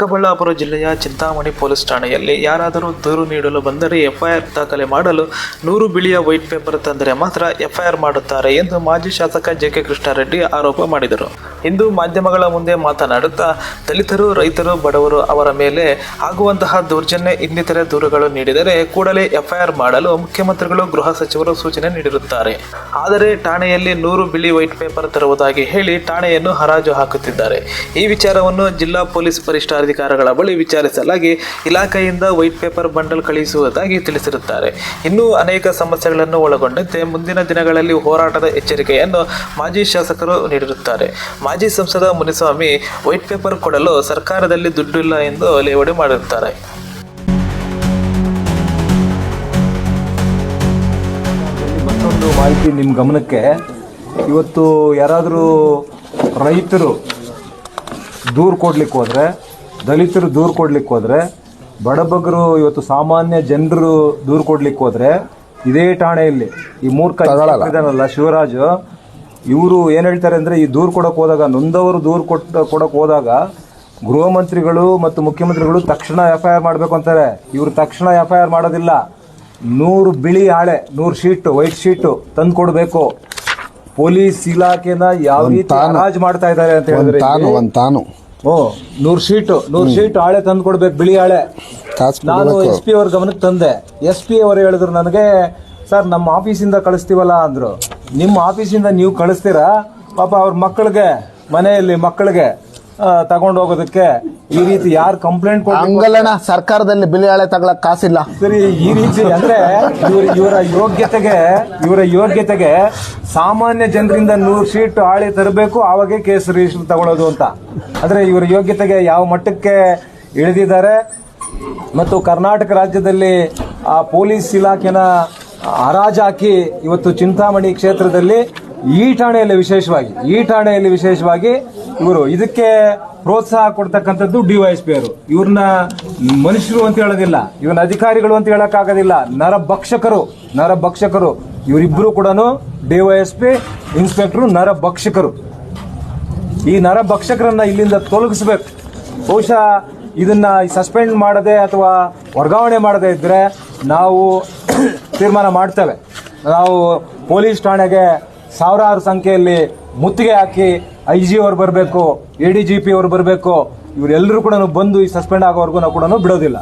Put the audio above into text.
ಚಿಕ್ಕಬಳ್ಳಾಪುರ ಜಿಲ್ಲೆಯ ಚಿಂತಾಮಣಿ ಪೊಲೀಸ್ ಠಾಣೆಯಲ್ಲಿ ಯಾರಾದರೂ ದೂರು ನೀಡಲು ಬಂದರೆ ಎಫ್ಐಆರ್ ದಾಖಲೆ ಮಾಡಲು ನೂರು ಬಿಳಿಯ ವೈಟ್ ಪೇಪರ್ ತಂದರೆ ಮಾತ್ರ ಎಫ್ಐಆರ್ ಮಾಡುತ್ತಾರೆ ಎಂದು ಮಾಜಿ ಶಾಸಕ ಜೆ ಕೆ ಕೃಷ್ಣಾರೆಡ್ಡಿ ಆರೋಪ ಮಾಡಿದರು. ಇಂದು ಮಾಧ್ಯಮಗಳ ಮುಂದೆ ಮಾತನಾಡುತ್ತಾ ದಲಿತರು, ರೈತರು, ಬಡವರು ಅವರ ಮೇಲೆ ಆಗುವಂತಹ ದೌರ್ಜನ್ಯ ಇನ್ನಿತರೆ ದೂರುಗಳು ನೀಡಿದರೆ ಕೂಡಲೇ ಎಫ್ಐಆರ್ ಮಾಡಲು ಮುಖ್ಯಮಂತ್ರಿಗಳು, ಗೃಹ ಸಚಿವರು ಸೂಚನೆ ನೀಡಿರುತ್ತಾರೆ. ಆದರೆ ಠಾಣೆಯಲ್ಲಿ ನೂರು ಬಿಳಿ ವೈಟ್ ಪೇಪರ್ ತರುವುದಾಗಿ ಹೇಳಿ ಠಾಣೆಯನ್ನು ಹರಾಜು ಹಾಕುತ್ತಿದ್ದಾರೆ. ಈ ವಿಚಾರವನ್ನು ಜಿಲ್ಲಾ ಪೊಲೀಸ್ ವರಿಷ್ಠಾಧಿಕಾರಿಗಳ ಬಳಿ ವಿಚಾರಿಸಲಾಗಿ ಇಲಾಖೆಯಿಂದ ವೈಟ್ ಪೇಪರ್ ಬಂಡಲ್ ಕಳುಹಿಸುವುದಾಗಿ ತಿಳಿಸಿರುತ್ತಾರೆ. ಇನ್ನೂ ಅನೇಕ ಸಮಸ್ಯೆಗಳನ್ನು ಒಳಗೊಂಡಂತೆ ಮುಂದಿನ ದಿನಗಳಲ್ಲಿ ಹೋರಾಟದ ಎಚ್ಚರಿಕೆಯನ್ನು ಮಾಜಿ ಶಾಸಕರು ನೀಡಿರುತ್ತಾರೆ. ಮಾಜಿ ಸಂಸದ ಮುನಿಸ್ವಾಮಿ ವೈಟ್ ಪೇಪರ್ ಕೊಡಲು ಸರ್ಕಾರದಲ್ಲಿ ದುಡ್ಡಿಲ್ಲ ಎಂದು ಲೇವಡಿ ಮಾಡಿರುತ್ತಾರೆ. ಮತ್ತೊಂದು ಮಾಹಿತಿ ನಿಮ್ಮ ಗಮನಕ್ಕೆ. ಇವತ್ತು ಯಾರಾದರೂ ರೈತರು ದೂರು ಕೊಡ್ಲಿಕ್ಕೆ ಹೋದ್ರೆ ದಲಿತರು ದೂರು ಕೊಡ್ಲಿಕ್ಕೆ ಹೋದ್ರೆ ಬಡಬಗರು ಇವತ್ತು ಸಾಮಾನ್ಯ ಜನರು ದೂರು ಕೊಡ್ಲಿಕ್ಕೆ ಹೋದ್ರೆ ಇದೇ ಠಾಣೆಯಲ್ಲಿ ಈ ಮೂರ್ಖ ಇದಾನಲ್ಲ ಶಿವರಾಜ್ ಇವರು ಏನು ಹೇಳ್ತಾರೆ ಅಂದ್ರೆ ಈ ದೂರು ಕೊಡಕ್ ಹೋದಾಗ ನೊಂದವರು ದೂರು ಕೊಟ್ಟ ಕೊಡಕ್ ಹೋದಾಗ ಗೃಹ ಮಂತ್ರಿಗಳು ಮತ್ತು ಮುಖ್ಯಮಂತ್ರಿಗಳು ತಕ್ಷಣ ಎಫ್ ಐ ಆರ್ ಮಾಡಬೇಕು ಅಂತಾರೆ. ಇವರು ತಕ್ಷಣ ಎಫ್ ಐ ಆರ್ ಮಾಡೋದಿಲ್ಲ. ನೂರು ಬಿಳಿ ಹಾಳೆ ನೂರು ಶೀಟ್ ವೈಟ್ ಶೀಟ್ ತಂದು ಕೊಡಬೇಕು. ಪೊಲೀಸ್ ಇಲಾಖೆನ ಯಾವ ರೀತಿ ಹರಾಜ್ ಮಾಡ್ತಾ ಇದ್ದಾರೆ ಅಂತ ಹೇಳಿದ್ರೆ ತಾನು ಓ ನೂರು ಶೀಟ್ ನೂರು ಶೀಟ್ ಹಾಳೆ ತಂದು ಕೊಡ್ಬೇಕು ಬಿಳಿ ಹಾಳೆ. ನಾನು ಎಸ್ ಪಿ ಅವ್ರ ಗಮನಕ್ಕೆ ತಂದೆ. ಎಸ್ ಪಿ ಅವರು ಹೇಳಿದ್ರು ನನಗೆ ಸರ್ ನಮ್ಮ ಆಫೀಸಿಂದ ಕಳಿಸ್ತೀವಲ್ಲ ಅಂದ್ರು. ನಿಮ್ಮ ಆಫೀಸಿಂದ ನೀವು ಕಳಿಸ್ತೀರಾ? ಪಾಪ ಅವ್ರ ಮಕ್ಕಳಿಗೆ ಮನೆಯಲ್ಲಿ ಮಕ್ಕಳಿಗೆ ತಗೊಂಡು ಹೋಗೋದಕ್ಕೆ ಈ ರೀತಿ ಯಾರು ಕಂಪ್ಲೇಂಟ್ ಹಂಗಲ್ಲಣ್ಣ ಸರ್ಕಾರದಲ್ಲಿ ಬಿಳಿ ಹಳೆ ತಗೊಳಕ್ ಕಾಸಿಲ್ಲ. ಸರಿ ಈ ರೀತಿ ಅಂದ್ರೆ ಇವ್ರ ಇವರ ಯೋಗ್ಯತೆಗೆ ಇವರ ಯೋಗ್ಯತೆಗೆ ಸಾಮಾನ್ಯ ಜನರಿಂದ ನೂರು ಸೀಟ್ ಆಳಿ ತರಬೇಕು ಆವಾಗೆ ಕೇಸ್ ರಿಜಿಸ್ಟರ್ ತಗೊಳ್ಳೋದು ಅಂತ. ಅಂದ್ರೆ ಇವರ ಯೋಗ್ಯತೆಗೆ ಯಾವ ಮಟ್ಟಕ್ಕೆ ಇಳಿದಿದ್ದಾರೆ? ಮತ್ತು ಕರ್ನಾಟಕ ರಾಜ್ಯದಲ್ಲಿ ಆ ಪೊಲೀಸ್ ಇಲಾಖೆನ ಹರಾಜು ಹಾಕಿ ಇವತ್ತು ಚಿಂತಾಮಣಿ ಕ್ಷೇತ್ರದಲ್ಲಿ ಈ ಠಾಣೆಯಲ್ಲಿ ವಿಶೇಷವಾಗಿ, ಈ ಠಾಣೆಯಲ್ಲಿ ವಿಶೇಷವಾಗಿ ಇವರು ಇದಕ್ಕೆ ಪ್ರೋತ್ಸಾಹ ಕೊಡ್ತಕ್ಕಂಥದ್ದು ಡಿವೈಎಸ್ಪಿ ಅವರು. ಇವ್ರನ್ನ ಮನುಷ್ಯರು ಅಂತ ಹೇಳೋದಿಲ್ಲ, ಇವ್ರನ್ನ ಅಧಿಕಾರಿಗಳು ಅಂತ ಹೇಳಕ್ಕಾಗೋದಿಲ್ಲ, ನರಭಕ್ಷಕರು ನರಭಕ್ಷಕರು. ಇವರಿಬ್ರು ಕೂಡ ಡಿವೈಎಸ್ಪಿ ಇನ್ಸ್ಪೆಕ್ಟರ್ ನರಭಕ್ಷಕರು. ಈ ನರಭಕ್ಷಕರನ್ನ ಇಲ್ಲಿಂದ ತೊಲಗಿಸ್ಬೇಕು. ಬಹುಶಃ ಇದನ್ನ ಸಸ್ಪೆಂಡ್ ಮಾಡದೆ ಅಥವಾ ವರ್ಗಾವಣೆ ಮಾಡದೆ ಇದ್ರೆ ನಾವು ತೀರ್ಮಾನ ಮಾಡ್ತೇವೆ. ನಾವು ಪೊಲೀಸ್ ಠಾಣೆಗೆ ಸಾವಿರಾರು ಸಂಖ್ಯೆಯಲ್ಲಿ ಮುತ್ತಿಗೆ ಹಾಕಿ ಐ ಜಿ ಅವ್ರು ಬರಬೇಕು, ಎ ಡಿ ಜಿ ಪಿ ಅವ್ರು ಬರಬೇಕು, ಇವರೆಲ್ಲರೂ ಕೂಡ ಬಂದು ಈ ಸಸ್ಪೆಂಡ್ ಆಗೋವರೆಗೂ ನಾವು ಕೂಡ ಬಿಡೋದಿಲ್ಲ.